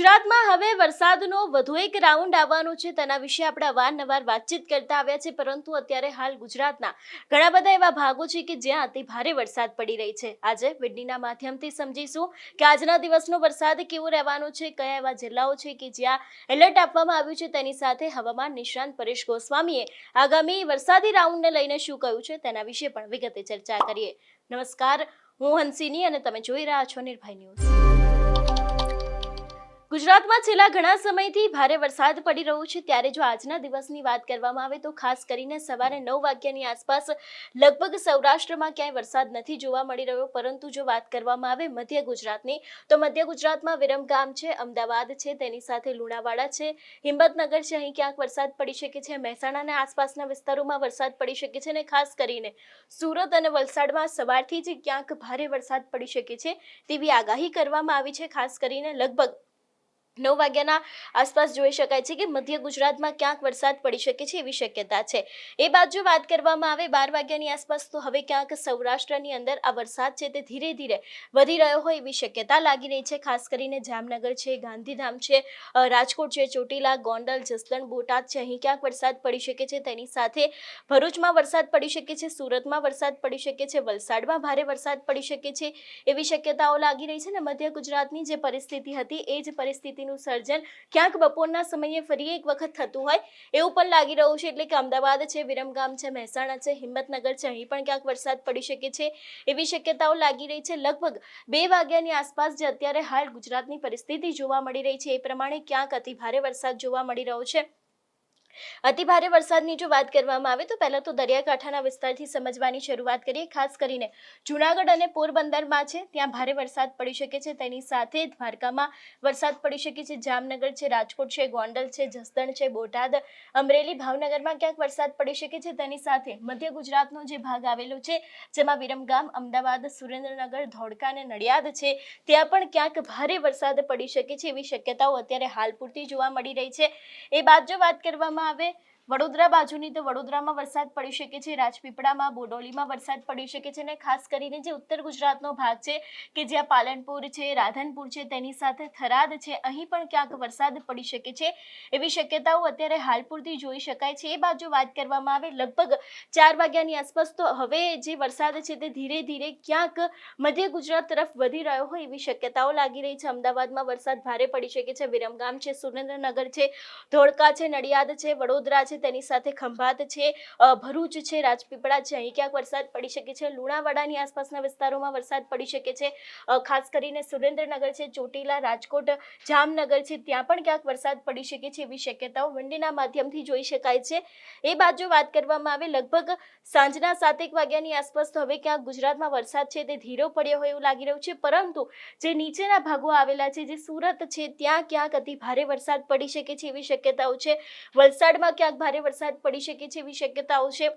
ગુજરાતમાં હવે વરસાદનો વધુ એક રાઉન્ડ આવવાનો છે. તેના વિશે આપણે અવારનવાર વાતચીત કરતા આવ્યા છે પરંતુ અત્યારે હાલ ગુજરાતના ઘણા બધા એવા ભાગો છે કે જ્યાં અતિ ભારે વરસાદ પડી રહી છે. આજે વિડનીના માધ્યમથી સમજીશું કે આજના દિવસનો વરસાદ કેવો રહેવાનો છે, કયા એવા જિલ્લાઓ છે કે જ્યાં એલર્ટ આપવામાં આવ્યું છે, તેની સાથે હવામાન નિષ્ણાંત પરેશ ગોસ્વામીએ આગામી વરસાદી રાઉન્ડને લઈને શું કહ્યું છે, તેના વિશે પણ વિગતે ચર્ચા કરીએ. નમસ્કાર, હું હંસિની અને તમે જોઈ રહ્યા છો નિર્ભય ન્યૂઝ. ગુજરાતમાં છેલ્લા ઘણા સમયથી ભારે વરસાદ પડી રહ્યો છે. ત્યારે જો આજના દિવસની વાત કરવામાં આવે તો ખાસ કરીને સવારે નવ વાગ્યાની આસપાસ લગભગ સૌરાષ્ટ્રમાં ક્યાંય વરસાદ નથી જોવા મળી રહ્યો. પરંતુ જો વાત કરવામાં આવે મધ્ય ગુજરાતની, તો મધ્ય ગુજરાતમાં વિરમગામ છે, અમદાવાદ છે, તેની સાથે લુણાવાડા છે, હિંમતનગર છે, અહીં ક્યાંક વરસાદ પડી શકે છે મહેસાણાના આસપાસના વિસ્તારોમાં વરસાદ પડી શકે છે અને ખાસ કરીને સુરત અને વલસાડમાં સવારથી જ ક્યાંક ભારે વરસાદ પડી શકે છે તેવી આગાહી કરવામાં આવી છે. ખાસ કરીને લગભગ નવ વાગ્યાના આસપાસ જોઈ શકાય છે કે મધ્ય ગુજરાતમાં ક્યાંક વરસાદ પડી શકે છે એવી શક્યતા છે. એ બાદ જો વાત કરવામાં આવે, બાર વાગ્યાની આસપાસ તો હવે ક્યાંક સૌરાષ્ટ્રની અંદર આ વરસાદ છે તે ધીરે ધીરે વધી રહ્યો હોય એવી શક્યતા લાગી રહી છે. ખાસ કરીને જામનગર છે, ગાંધીધામ છે રાજકોટ છે, ચોટીલા, ગોંડલ, જસદણ, બોટાદ છે. અહીં ક્યાંક વરસાદ પડી શકે છે. તેની સાથે ભરૂચમાં વરસાદ પડી શકે છે, સુરતમાં વરસાદ પડી શકે છે, વલસાડમાં ભારે વરસાદ પડી શકે છે એવી શક્યતાઓ લાગી રહી છે ને મધ્ય ગુજરાતની જે પરિસ્થિતિ હતી એ જ પરિસ્થિતિનું સર્જન ક્યાંક બપોરના સમયે ફરી એક વખત થતું હોય એવું પણ લાગી રહ્યું છે. એટલે કે અમદાવાદ છે, વિરમગામ છે, મહેસાણા છે, હિંમતનગર છે, અહીં પણ ક્યાંક વરસાદ પડી શકે છે એવી શક્યતાઓ લાગી રહી છે. લગભગ બે વાગ્યાની આસપાસ જે અત્યારે હાલ ગુજરાતની પરિસ્થિતિ જોવા મળી રહી છે એ પ્રમાણે ક્યાંક અતિભારે વરસાદ જોવા મળી રહ્યો છે. અતિ ભારે વરસાદની જો વાત કરવામાં આવે તો પહેલાં તો દરિયાકાંઠાના વિસ્તારથી સમજવાની શરૂઆત કરીએ. ખાસ કરીને જૂનાગઢ અને પોરબંદરમાં છે, ત્યાં ભારે વરસાદ પડી શકે છે. તેની સાથે દ્વારકામાં વરસાદ પડી શકે છે. જામનગર છે, રાજકોટ છે, ગોંડલ છે, જસદણ છે, બોટાદ, અમરેલી, ભાવનગરમાં ક્યાંક વરસાદ પડી શકે છે. તેની સાથે મધ્ય ગુજરાતનો જે ભાગ આવેલો છે, જેમાં વિરમગામ, અમદાવાદ, સુરેન્દ્રનગર, ધોળકા અને નડિયાદ છે, ત્યાં પણ ક્યાંક ભારે વરસાદ પડી શકે છે એવી શક્યતાઓ અત્યારે હાલ પૂરતી જોવા મળી રહી છે. એ બાદ જો વાત કરવામાં આવે વડોદરા બાજુની તો વડોદરામાં વરસાદ પડી શકે છે, રાજપીપળામાં, બોડોલીમાં વરસાદ પડી શકે છે અને ખાસ કરીને જે ઉત્તર ગુજરાતનો ભાગ છે કે જ્યાં પાલનપુર છે, રાધનપુર છે, તેની સાથે થરાદ છે, અહીં પણ ક્યાંક વરસાદ પડી શકે છે. એવી શક્યતાઓ અત્યારે હાલ પૂરતી જોઈ શકાય છે. એ બાજુ વાત કરવામાં આવે, લગભગ ચાર વાગ્યાની આસપાસ તો હવે જે વરસાદ છે તે ધીરે ધીરે ક્યાંક મધ્ય ગુજરાત તરફ વધી રહ્યો હોય એવી શક્યતાઓ લાગી રહી છે. અમદાવાદમાં વરસાદ ભારે પડી શકે છે. વિરમગામ છે, સુરેન્દ્રનગર છે, ધોળકા છે, નડિયાદ છે, વડોદરા છે તેની સાથે ખંભાત છે. ભરૂચ છે, રાજપીપળા છે. અહીં ક્યાંક વરસાદ પડી શકે છે. લુણાવાડાની આસપાસના વિસ્તારોમાં વરસાદ પડી શકે છે. ખાસ કરીને સુરેન્દ્રનગર છે, ચોટીલા, રાજકોટ, જામનગર છે, ત્યાં પણ ક્યાંક વરસાદ પડી શકે છે એવી શક્યતાઓ વંડીના માધ્યમથી જોઈ શકાય છે. એ બાજુ વાત કરવામાં આવે, લગભગ સાંજના સાતેક વાગ્યાની આસપાસ તો હવે ક્યાંક ગુજરાતમાં વરસાદ છે તે ધીરો પડ્યો હોય એવું લાગી રહ્યું છે. પરંતુ જે નીચેના ભાગો આવેલા છે, જે સુરત છે, ત્યાં ક્યાંક અતિ ભારે વરસાદ પડી શકે છે એવી શક્યતાઓ છે. વલસાડમાં ક્યાંક ભારે વરસાદ પડી શકે છે એવી શક્યતાઓ છે.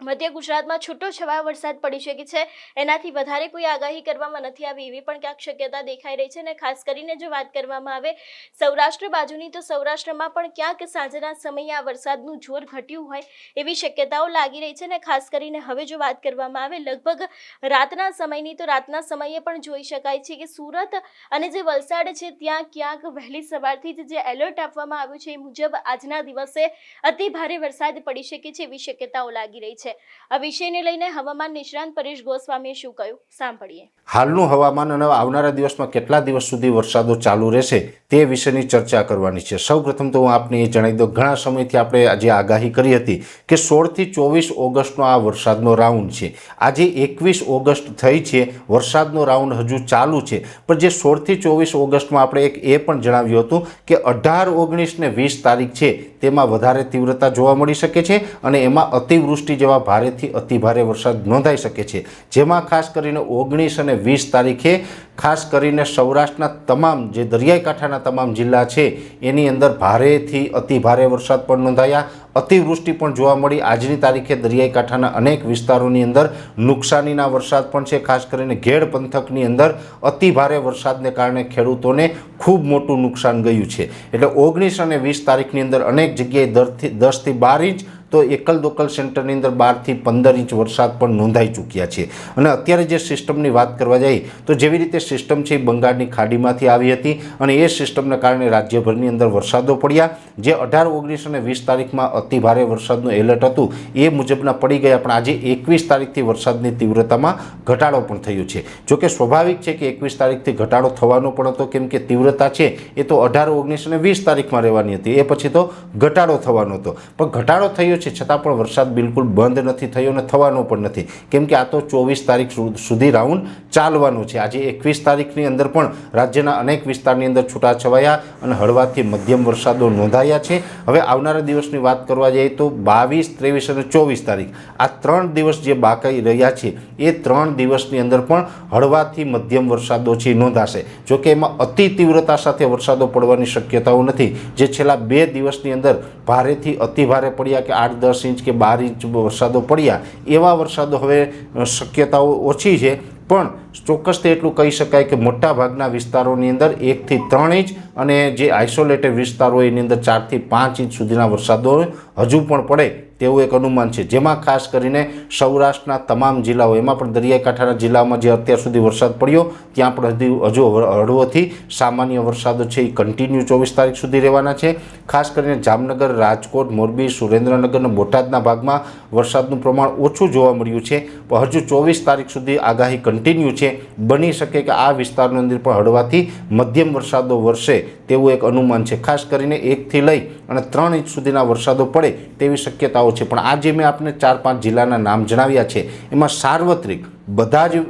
મધ્ય ગુજરાતમાં છૂટો છવાયો વરસાદ પડી શકે છે. એનાથી વધારે કોઈ આગાહી કરવામાં નથી આવી એવી પણ ક્યાંક શક્યતા દેખાઈ રહી છે અને ખાસ કરીને જો વાત કરવામાં આવે સૌરાષ્ટ્ર બાજુની તો સૌરાષ્ટ્રમાં પણ ક્યાંક સાંજના સમયે આ વરસાદનું જોર ઘટ્યું હોય એવી શક્યતાઓ લાગી રહી છે અને ખાસ કરીને હવે જો વાત કરવામાં આવે લગભગ રાતના સમયની તો રાતના સમયે પણ જોઈ શકાય છે કે સુરત અને જે વલસાડ છે ત્યાં ક્યાંક વહેલી સવારથી જ જે એલર્ટ આપવામાં આવ્યું છે એ મુજબ આજના દિવસે અતિ ભારે વરસાદ પડી શકે છે એવી શક્યતાઓ લાગી રહી છે. આ વિષયને લઈને હવામાન નિષ્ણાંત પરેશ ગોસ્વામીએ શું કહ્યું? સાંભળીએ. હાલનું હવામાન અને આવનારા દિવસમાં કેટલા દિવસ સુધી વરસાદો ચાલુ રહેશે તે વિશેની ચર્ચા કરવાની છે. સૌપ્રથમ તો હું આપને એ જણાવી દઉં, ઘણા સમયથી આપણે આજે આગાહી કરી હતી કે સોળથી ચોવીસ ઓગસ્ટનો આ વરસાદનો રાઉન્ડ છે. આજે એકવીસ ઓગસ્ટ થઈ છે, વરસાદનો રાઉન્ડ હજુ ચાલુ છે. પણ જે સોળથી ચોવીસ ઓગસ્ટમાં આપણે એક એ પણ જણાવ્યું હતું કે અઢાર ઓગણીસ ને વીસ તારીખ છે, તેમાં વધારે તીવ્રતા જોવા મળી શકે છે અને એમાં અતિવૃષ્ટિ જેવા ભારેથી અતિભારે વરસાદ નોંધાઈ શકે છે. જેમાં ખાસ કરીને ઓગણીસ અને વીસ તારીખે ખાસ કરીને સૌરાષ્ટ્રના તમામ જે દરિયાઈ કાંઠાના તમામ જિલ્લા છે, એની અંદર ભારેથી અતિ ભારે વરસાદ પણ નોંધાયા. અતિવૃષ્ટિ પણ જોવા મળી. આજની તારીખે દરિયાઈ કાંઠાના અનેક વિસ્તારોની અંદર નુકસાનીના વરસાદ પણ છે. ખાસ કરીને ઘેડ પંથકની અંદર અતિ ભારે વરસાદને કારણે ખેડૂતોને ખૂબ મોટું નુકસાન ગયું છે. એટલે ઓગણીસ અને વીસ તારીખની અંદર અનેક જગ્યાએ દરથી દસથી બાર ઇંચ તો એકલ દોકલ સેન્ટરની અંદર બારથી પંદર ઇંચ વરસાદ પણ નોંધાઈ ચૂક્યા છે. અને અત્યારે જે સિસ્ટમની વાત કરવા જઈએ તો જેવી રીતે સિસ્ટમ છે એ બંગાળની ખાડીમાંથી આવી હતી અને એ સિસ્ટમના કારણે રાજ્યભરની અંદર વરસાદો પડ્યા. જે અઢાર, ઓગણીસ અને વીસ તારીખમાં અતિ ભારે વરસાદનું એલર્ટ હતું, એ મુજબના પડી ગયા, પણ આજે એકવીસ તારીખથી વરસાદની તીવ્રતામાં ઘટાડો પણ થયો છે. જોકે સ્વાભાવિક છે કે એકવીસ તારીખથી ઘટાડો થવાનો પણ હતો, કેમ કે તીવ્રતા છે એ તો અઢાર, ઓગણીસ અને વીસ તારીખમાં રહેવાની હતી. એ પછી તો ઘટાડો થવાનો હતો. પણ ઘટાડો થયો છે, છતાં પણ વરસાદ બિલકુલ બંધ નથી થયો અને થવાનો પણ નથી. કેમ કે આ તો ચોવીસ તારીખ સુધી રાઉન્ડ ચાલવાનો છે. આજે એકવીસ તારીખની અંદર પણ રાજ્યના અનેક વિસ્તારની અંદર છૂટાછવાયા અને હળવાથી મધ્યમ વરસાદો નોંધાયા છે. હવે આવનારા દિવસની વાત કરવા જઈએ તો બાવીસ, ત્રેવીસ અને ચોવીસ તારીખ. આ ત્રણ દિવસ જે બાકી રહ્યા છે, એ ત્રણ દિવસની અંદર પણ હળવાથી મધ્યમ વરસાદો છે, નોંધાશે. જોકે એમાં અતિ તીવ્રતા સાથે વરસાદો પડવાની શક્યતાઓ નથી. જે છેલ્લા બે દિવસની અંદર ભારેથી અતિ ભારે પડ્યા કે આઠ દસ ઇંચ કે બાર ઇંચ વરસાદો પડ્યા, એવા વરસાદો હવે શક્યતાઓ ઓછી છે. પણ ચોક્કસથી એટલું કહી શકાય કે મોટા ભાગના વિસ્તારોની અંદર એકથી ત્રણ ઇંચ અને જે આઇસોલેટેડ વિસ્તારો એની અંદર ચારથી પાંચ ઇંચ સુધીના વરસાદો હજુ પણ પડે તેવું એક અનુમાન છે. જેમાં ખાસ કરીને સૌરાષ્ટ્રના તમામ જિલ્લાઓ, એમાં પણ દરિયાકાંઠાના જિલ્લાઓમાં જે અત્યાર સુધી વરસાદ પડ્યો, ત્યાં પણ હજુ હજુ હળવોથી સામાન્ય વરસાદો છે એ કન્ટિન્યુ ચોવીસ તારીખ સુધી રહેવાના છે. ખાસ કરીને જામનગર, રાજકોટ, મોરબી, સુરેન્દ્રનગર અને બોટાદના ભાગમાં વરસાદનું પ્રમાણ ઓછું જોવા મળ્યું છે. હજુ ચોવીસ તારીખ સુધી આગાહી કન્ટિન્યુ છે. બની શકે કે આ વિસ્તારની અંદર પણ હળવાથી મધ્યમ વરસાદો વરસે તેવું એક અનુમાન છે. ખાસ કરીને એકથી લઈ અને ત્રણ ઇંચ સુધીના વરસાદો પડે તેવી શક્યતાઓ છે. પણ આજે મેં આપને ચાર પાંચ જિલ્લાના નામ જણાવ્યા છે, એમાં સાર્વત્રિક બધા જ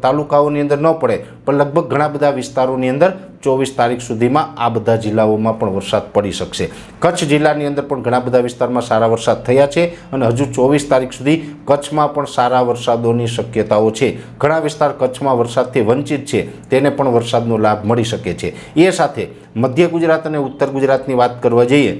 તાલુકાઓની અંદર ન પડે, પણ લગભગ ઘણા બધા વિસ્તારોની અંદર ચોવીસ તારીખ સુધીમાં આ બધા જિલ્લાઓમાં પણ વરસાદ પડી શકશે. કચ્છ જિલ્લાની અંદર પણ ઘણા બધા વિસ્તારમાં સારા વરસાદ થયા છે અને હજુ ચોવીસ તારીખ સુધી કચ્છમાં પણ સારા વરસાદોની શક્યતાઓ છે. ઘણા વિસ્તાર કચ્છમાં વરસાદથી વંચિત છે, તેને પણ વરસાદનો લાભ મળી શકે છે. એ સાથે મધ્ય ગુજરાત અને ઉત્તર ગુજરાતની વાત કરવા જઈએ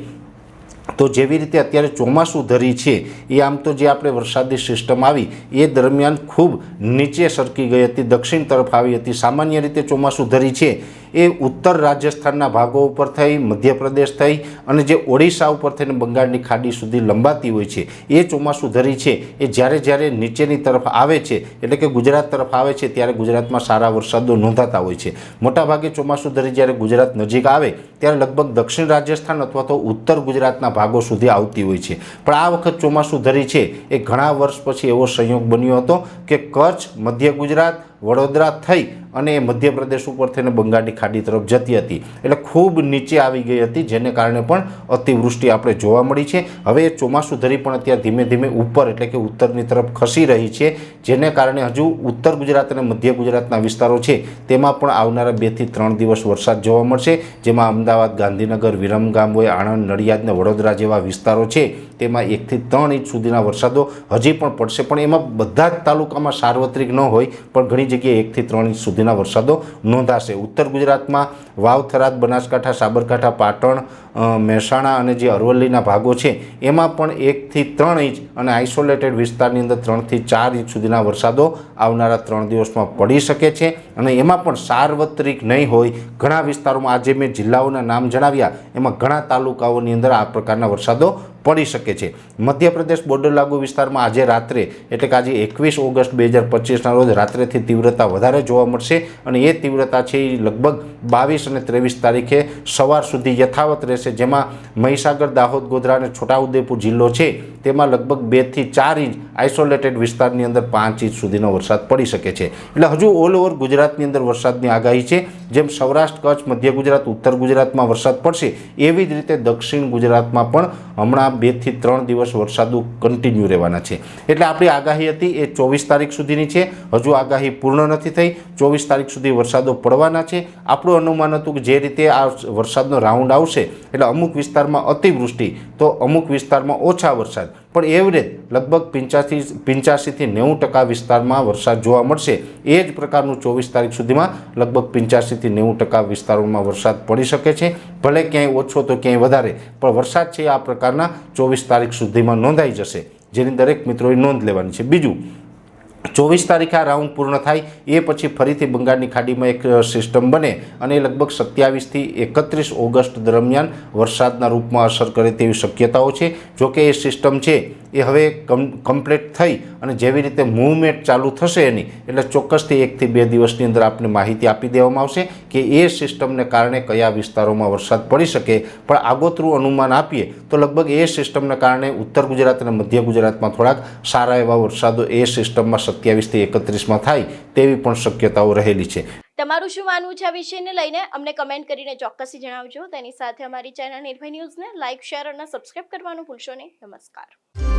તો જેવી રીતે અત્યારે ચોમાસું ધરી છે, એ આમ તો જે આપણે વરસાદી સિસ્ટમ આવી, એ દરમિયાન ખૂબ નીચે સરકી ગઈ હતી, દક્ષિણ તરફ આવી હતી. સામાન્ય રીતે ચોમાસું ધરી છે. એ ઉત્તર રાજસ્થાનના ભાગો ઉપર થઈ, મધ્યપ્રદેશ થઈ અને જે ઓડિશા ઉપર થઈને બંગાળની ખાડી સુધી લંબાતી હોય છે, એ ચોમાસું ધરી છે, એ જ્યારે જ્યારે નીચેની તરફ આવે છે, એટલે કે ગુજરાત તરફ આવે છે, ત્યારે ગુજરાતમાં સારા વરસાદો નોંધાતા હોય છે. મોટાભાગે ચોમાસું ધરી જ્યારે ગુજરાત નજીક આવે, ત્યારે લગભગ દક્ષિણ રાજસ્થાન અથવા તો ઉત્તર ગુજરાતના ભાગો સુધી આવતી હોય છે. પણ આ વખત ચોમાસું ધરી છે, એ ઘણા વર્ષ પછી એવો સંયોગ બન્યો હતો કે કચ્છ, મધ્ય ગુજરાત વડોદરા થઈ અને મધ્યપ્રદેશ ઉપર થઈને બંગાળની ખાડી તરફ જતી હતી. એટલે ખૂબ નીચે આવી ગઈ હતી, જેને કારણે પણ અતિવૃષ્ટિ આપણે જોવા મળી છે. હવે ચોમાસું ધરી પણ અત્યારે ધીમે ધીમે ઉપર, એટલે કે ઉત્તરની તરફ ખસી રહી છે, જેને કારણે હજુ ઉત્તર ગુજરાત અને મધ્ય ગુજરાતના વિસ્તારો છે, તેમાં પણ આવનારા બેથી ત્રણ દિવસ વરસાદ જોવા મળશે, જેમાં અમદાવાદ, ગાંધીનગર વિરમગામ હોય આણંદ, નડિયાદ અને વડોદરા જેવા વિસ્તારો છે, તેમાં એકથી ત્રણ ઇંચ સુધીના વરસાદો હજી પણ પડશે. પણ એમાં બધા જ તાલુકામાં સાર્વત્રિક ન હોય, પણ ઘણી જગ્યાએ એકથી ત્રણ ઇંચ સુધીના વરસાદો નોંધાશે. ઉત્તર ગુજરાતમાં વાવ થરાદ બનાસકાંઠા સાબરકાંઠા પાટણ મહેસાણા અને જે અરવલ્લીના ભાગો છે, એમાં પણ એકથી ત્રણ ઇંચ અને આઇસોલેટેડ વિસ્તારની અંદર ત્રણથી ચાર ઇંચ સુધીના વરસાદો આવનારા ત્રણ દિવસમાં પડી શકે છે અને એમાં પણ સાર્વત્રિક નહીં હોય. ઘણા વિસ્તારોમાં આજે મેં જિલ્લાઓના નામ જણાવ્યા, એમાં ઘણા તાલુકાઓની અંદર આ પ્રકારના વરસાદો પડી શકે છે. મધ્યપ્રદેશ બોર્ડર લાગુ વિસ્તારમાં આજે રાત્રે, એટલે કે આજે એકવીસ ઓગસ્ટ બે હજાર પચીસના રોજ રાત્રેથી તીવ્રતા વધારે જોવા મળશે અને એ તીવ્રતા છે એ લગભગ બાવીસ અને ત્રેવીસ તારીખે સવાર સુધી યથાવત રહેશે. જેમાં મહીસાગર, દાહોદ, ગોધરા અને છોટાઉદેપુર જિલ્લો છે. તેમાં લગભગ બેથી ચાર ઇંચ આઇસોલેટેડ વિસ્તારની અંદર પાંચ ઇંચ સુધીનો વરસાદ પડી શકે છે. એટલે હજુ ઓલ ઓવર ગુજરાતની અંદર વરસાદની આગાહી છે. જેમ સૌરાષ્ટ્ર, કચ્છ, મધ્ય ગુજરાત, ઉત્તર ગુજરાતમાં વરસાદ પડશે, એવી જ રીતે દક્ષિણ ગુજરાતમાં પણ હમણાં બેથી ત્રણ દિવસ વરસાદો કન્ટિન્યુ રહેવાના છે. એટલે આપણી આગાહી હતી, એ ચોવીસ તારીખ સુધીની છે. હજુ આગાહી પૂર્ણ નથી થઈ. ચોવીસ તારીખ સુધી વરસાદો પડવાના છે. આપણું અનુમાન હતું કે જે રીતે આ વરસાદનો રાઉન્ડ આવશે, એટલે અમુક વિસ્તારમાં અતિવૃષ્ટિ, તો અમુક વિસ્તારમાં ઓછા વરસાદ. પણ એવરેજ લગભગ પંચ્યાસી પંચ્યાસીથી નેવું ટકા વિસ્તારમાં વરસાદ જોવા મળશે. એ જ પ્રકારનું ચોવીસ તારીખ સુધીમાં લગભગ પંચ્યાસીથી નેવું ટકા વિસ્તારોમાં વરસાદ પડી શકે છે. ભલે ક્યાંય ઓછો તો ક્યાંય વધારે, પણ વરસાદ છે આ પ્રકારના ચોવીસ તારીખ સુધીમાં નોંધાઈ જશે. જેની દરેક મિત્રોએ નોંધ લેવાની છે. બીજું ચોવીસ તારીખે આ રાઉન્ડ પૂર્ણ થાય, એ પછી ફરીથી બંગાળની ખાડીમાં એક સિસ્ટમ બને અને લગભગ સત્યાવીસથી એકત્રીસ ઓગસ્ટ દરમિયાન વરસાદના રૂપમાં અસર કરે તેવી શક્યતાઓ છે. જોકે એ સિસ્ટમ છે, એ હવે કમ, કમ્પ્લીટ થઈ અને જેવી રીતે મૂવમેન્ટ ચાલુ થશે એની, એટલે ચોક્કસથી એકથી બે દિવસની અંદર આપને માહિતી આપી દેવામાં આવશે કે એ સિસ્ટમને કારણે કયા વિસ્તારોમાં વરસાદ પડી શકે. પણ આગોતરું અનુમાન આપીએ તો લગભગ એ સિસ્ટમને કારણે ઉત્તર ગુજરાત અને મધ્ય ગુજરાતમાં થોડાક સારા એવા વરસાદો એ સિસ્ટમમાં સત્યાવીસથી એકત્રીસમાં થાય તેવી પણ શક્યતાઓ રહેલી છે. તમારું શું માનવું છે આ વિષયને લઈને? અમને કમેન્ટ કરીને ચોક્કસથી જણાવજો. તેની સાથે અમારી ચેનલ નિર્ભય ન્યૂઝને લાઇક શેર અને સબસ્ક્રાઇબ કરવાનું ભૂલશો નહીં. નમસ્કાર.